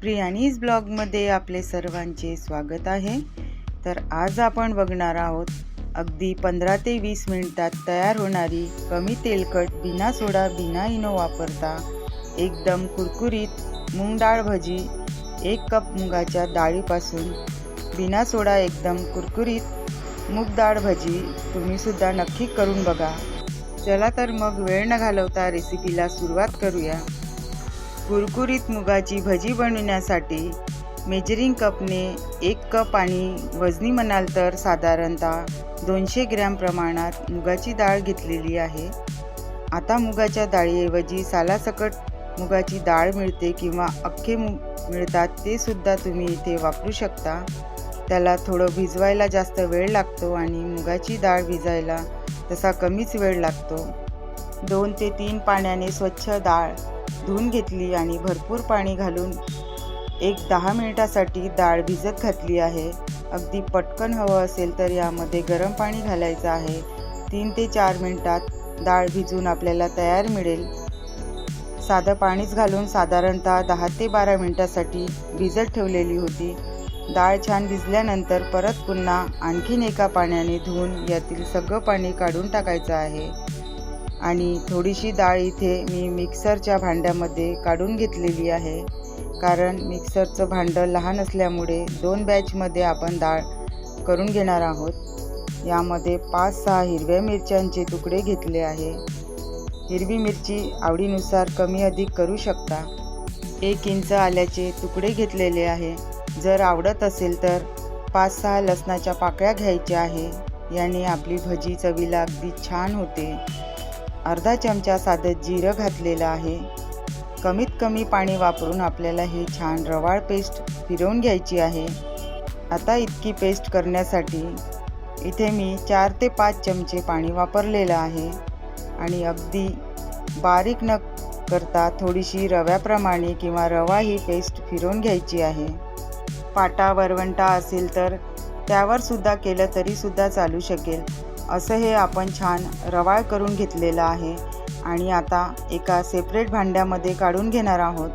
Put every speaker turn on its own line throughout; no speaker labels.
प्रियानीज ब्लॉगमध्ये आपले सर्वांचे स्वागत आहे. तर आज आपण बघणार आहोत अगदी पंधरा ते वीस मिनिटात तयार होणारी कमी तेलकट बिना सोडा बिना इनो वापरता एकदम कुरकुरीत मूग डाळ भजी एक कप मुगाच्या डाळीपासून बिना सोडा एकदम कुरकुरीत मूग डाळ भजी तुम्हीसुद्धा नक्की करून बघा. चला तर मग वेळ न घालवता रेसिपीला सुरुवात करूया. कुरकुरीत मुगाची भजी बनवण्यासाठी मेजरिंग कपने एक कप आणि वजनी म्हणाल तर साधारणतः दोनशे ग्रॅम प्रमाणात मुगाची डाळ घेतलेली आहे. आता मुगाच्या डाळीऐवजी सालासकट मुगाची डाळ मिळते किंवा अख्खे मुग मिळतात ते सुद्धा तुम्ही इथे वापरू शकता. त्याला थोडं भिजवायला जास्त वेळ लागतो आणि मुगाची डाळ भिजायला तसा कमीच वेळ लागतो. दोन ते तीन पाण्याने स्वच्छ डाळ धुवून घेतली आणि भरपूर पाणी घालून एक दहा मिनिटासाठी डाळ भिजत घातली आहे. अगदी पटकन हवं असेल तर यामध्ये गरम पाणी घालायचं आहे. तीन ते चार मिनिटात डाळ भिजून आपल्याला तयार मिळेल. साधं पाणीच घालून साधारणतः दहा ते बारा मिनिटासाठी भिजत ठेवलेली होती. डाळ छान भिजल्यानंतर परत पुन्हा आणखीन एका पाण्याने धुवून यातील सगळं पाणी काढून टाकायचं आहे. आणि थोडीशी डाळ इथे मी मिक्सरच्या भांड्यामध्ये काढून घेतलेली आहे. कारण मिक्सरचं भांडं लहान असल्यामुळे दोन बॅचमध्ये आपण डाळ करून घेणार आहोत. यामध्ये पाच सहा हिरव्या मिरच्यांचे तुकडे घेतले आहे. हिरवी मिरची आवडीनुसार कमी अधिक करू शकता. एक इंच आल्याचे तुकडे घेतलेले आहे. जर आवडत असेल तर पाच सहा लसणाच्या पाकळ्या घ्यायच्या आहे. याने आपली भजी चवीला अगदी छान होते. अर्धा चमचा साधं जिरं घातलेलं आहे. कमीत कमी पाणी वापरून आपल्याला हे छान रवाळ पेस्ट फिरवून घ्यायची आहे. आता इतकी पेस्ट करण्यासाठी इथे मी चार ते पाच चमचे पाणी वापरलेलं आहे. आणि अगदी बारीक न करता थोडीशी रव्याप्रमाणे किंवा रवा ही पेस्ट फिरवून घ्यायची आहे. पाटा वरवंटा असेल तर त्यावर सुद्धा केलं तरीसुद्धा चालू शकेल. असं हे आपण छान रवाळ करून घेतलेलं आहे. आणि आता एका सेपरेट भांड्यामध्ये काढून घेणार आहोत.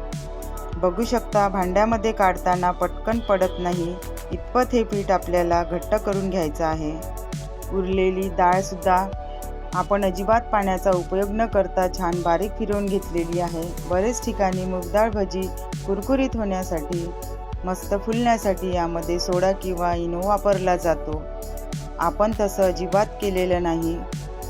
बघू शकता भांड्यामध्ये काढताना पटकन पडत नाही. इतपत हे पीठ आपल्याला घट्ट करून घ्यायचं आहे. उरलेली डाळसुद्धा आपण अजिबात पाण्याचा उपयोग न करता छान बारीक फिरवून घेतलेली आहे. बरेच ठिकाणी मुगडाळ भजी कुरकुरीत होण्यासाठी मस्त फुलण्यासाठी यामध्ये सोडा किंवा इनो वापरला जातो. आपण तसं अजिबात केलेलं नाही.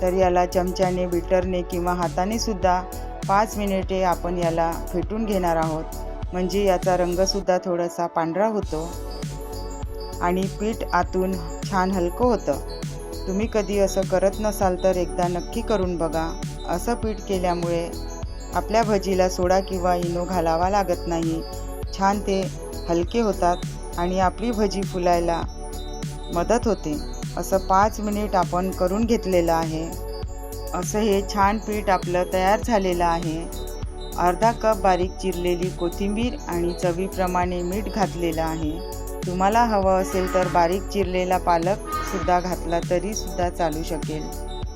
तर याला चमच्याने बिटरने किंवा हाताने सुद्धा पाच मिनिटे आपण याला फेटून घेणार आहोत. म्हणजे याचा रंगसुद्धा थोडासा पांढरा होतो. आणि पीठ आतून छान हलकं होतं. तुम्ही कधी असं करत नसाल तर एकदा नक्की करून बघा. असं पीठ केल्यामुळे आपल्या भजीला सोडा किंवा इनो घालावा लागत नाही. छान ते हलके होतात आणि आपली भजी फुलायला मदत होते. असं पाच मिनिट आपण करून घेतलेलं आहे. असं हे छान पीठ आपलं तयार झालेलं आहे. अर्धा कप बारीक चिरलेली कोथिंबीर आणि चवीप्रमाणे मीठ घातलेलं आहे. तुम्हाला हवं असेल तर बारीक चिरलेला पालकसुद्धा घातला तरीसुद्धा चालू शकेल.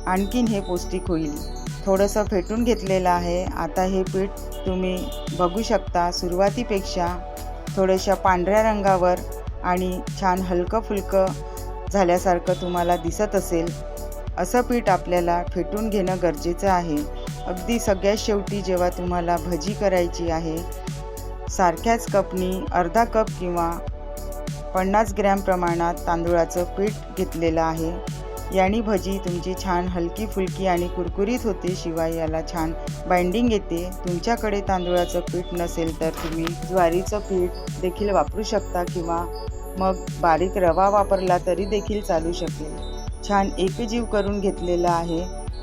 आणखीन हे पौष्टिक होईल. थोडंसं फेटून घेतलेलं आहे. आता हे पीठ तुम्ही बघू शकता सुरुवातीपेक्षा थोड्याशा पांढऱ्या रंगावर आणि छान हलकं फुलकं झाल्यासारखं तुम्हाला दिसत असेल असं पीठ आपल्याला फेटून घेणं गरजेचं आहे. अगदी सगळ्यात शेवटी जेव्हा तुम्हाला भजी करायची आहे सारख्याच कपनी अर्धा कप किंवा पन्नास ग्रॅम प्रमाणात तांदूळाचं पीठ घेतलेलं आहे. याने भजी तुमची छान हलकी फुलकी आणि कुरकुरीत होते शिवाय याला छान बाइंडिंग येते. तुमच्याकडे तांदूळाचं पीठ नसेल तर तुम्ही ज्वारीचं पीठ देखील वापरू शकता किंवा मग बारीक रवा वापरला तरी देखील चालू शकेल. छान एकजीव करून घेतलेलं आहे.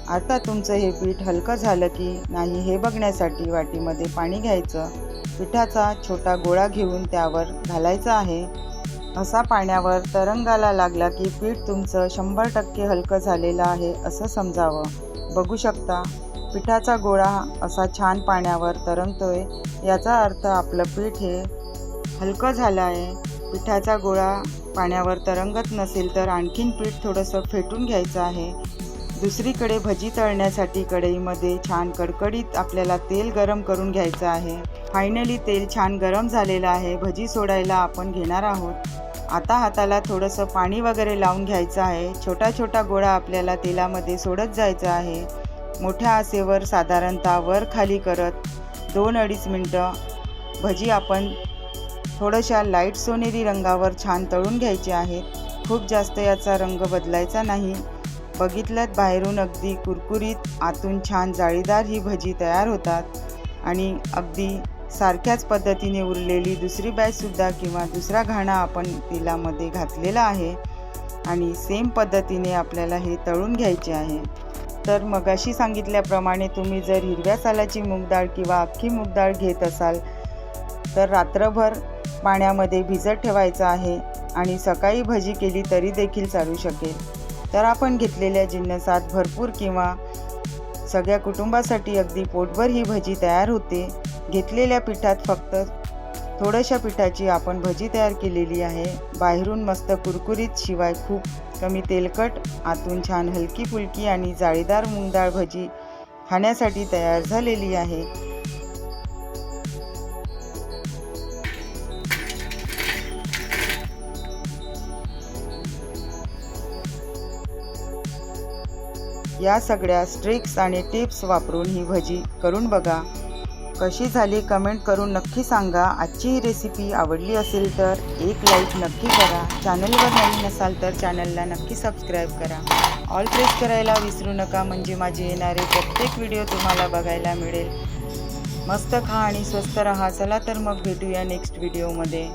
आता तुमचं हे पीठ हलकं झालं की नाही हे बघण्यासाठी वाटीमध्ये पाणी घ्यायचं. पिठाचा छोटा गोळा घेऊन त्यावर घालायचा आहे. असा पाण्यावर तरंगाला लागला की पीठ तुमचं शंभर टक्के हलकं झालेलं आहे असं समजावं. बघू शकता पिठाचा गोळा असा छान पाण्यावर तरंगतोय. याचा अर्थ आपलं पीठ हे हलकं झालं आहे. पिठाचा गोळा पाण्यावर तरंगत नसेल तर आणखीन पीठ थोडंसं फेटून घ्यायचं आहे. दुसरीकडे भजी तळण्यासाठी कढईमध्ये छान कडकडीत आपल्याला तेल गरम करून घ्यायचं आहे. फायनली तेल छान गरम झालेलं आहे. भजी सोडायला आपण घेणार आहोत. आता हाताला थोडंसं पाणी वगैरे लावून घ्यायचं आहे. छोटा छोटा गोळा आपल्याला तेलामध्ये सोडत जायचा आहे. मोठ्या आसेवर साधारणतः वर खाली करत दोन अडीच मिनटं भजी आपण थोड्याशा लाइट सोनेरी रंगावर छान तळून घ्यायचे आहेत. खूप जास्त याचा रंग बदलायचा नाही. बघितलं बाहेरून अगदी कुरकुरीत आतून छान जाळीदार ही भजी तयार होतात. आणि अगदी सारख्याच पद्धतीने उरलेली दुसरी बॅचसुद्धा किंवा दुसरा घाणा आपण तेलामध्ये घातलेला आहे. आणि सेम पद्धतीने आपल्याला हे तळून घ्यायचे आहे. तर मगाशी सांगितल्याप्रमाणे तुम्ही जर हिरव्या सालाची मूगडाळ किंवा अख्खी मूगडाळ घेत असाल तर रात्रभर पाण्यामध्ये भिजत ठेवायचं आहे आणि सकाळी भजी केली तरी देखील चालू शकेल. तर आपण घेतलेल्या जिन्नसात भरपूर किंवा सगळ्या कुटुंबासाठी अगदी पोटभर ही भजी तयार होते. घेतलेल्या पिठात फक्त थोड्याशा पिठाची आपण भजी तयार केलेली आहे. बाहेरून मस्त कुरकुरीत शिवाय खूप कमी तेलकट आतून छान हलकी फुलकी आणि जाळीदार मुंगडाळ भजी खाण्यासाठी तयार झालेली आहे. या सगळ्या स्ट्रिक्स आणि टिप्स वापरून ही भजी करून बघा. कशी झाली कमेंट करून नक्की सांगा. आजची ही रेसिपी आवडली असेल तर एक लाईक नक्की करा. चॅनलवर नवीन नसाल तर चॅनलला नक्की सबस्क्राईब करा. ऑल प्रेस करायला विसरू नका म्हणजे माझे येणारे प्रत्येक व्हिडिओ तुम्हाला बघायला मिळेल. मस्त खा आणि स्वस्त रहा. चला तर मग भेटूया नेक्स्ट व्हिडिओमध्ये